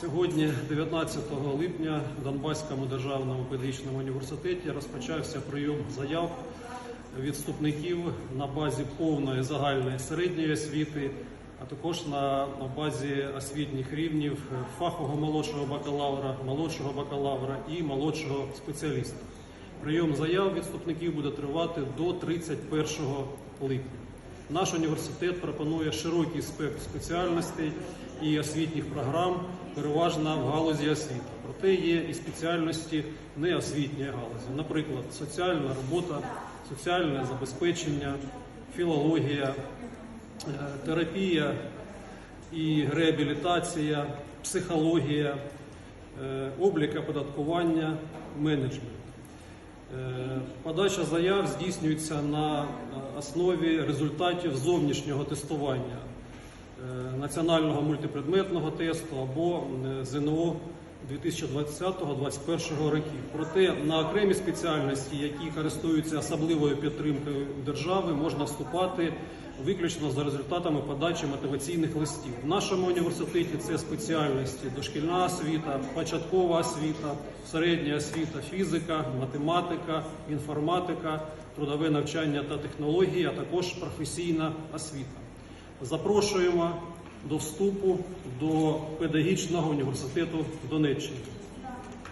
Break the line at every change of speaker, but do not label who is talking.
Сьогодні, 19 липня, в Донбаському державному педагогічному університеті розпочався прийом заяв від вступників на базі повної загальної середньої освіти, а також на, на базі освітніх рівнів фахового молодшого бакалавра, молодшого бакалавра і молодшого спеціаліста. Прийом заяв від вступників буде тривати до 31 липня. Наш університет пропонує широкий спектр спеціальностей і освітніх програм, переважно в галузі освіти. Проте є і спеціальності неосвітньої галузі, наприклад, соціальна робота, соціальне забезпечення, філологія, е, терапія і реабілітація, психологія, е, облік оподаткування, менеджмент. Е, Подача заяв здійснюється на основі результатів зовнішнього тестування е, національного мультипредметного тесту або е, ЗНО 2020-2021 років. Проте на окремі спеціальності, які користуються особливою підтримкою держави, можна вступати виключно за результатами подачі мотиваційних листів. В нашому університеті це спеціальності дошкільна освіта, початкова освіта, середня освіта, фізика, математика, інформатика, трудове навчання та технології, а також професійна освіта. Запрошуємо до вступу до педагогічного університету Донеччини.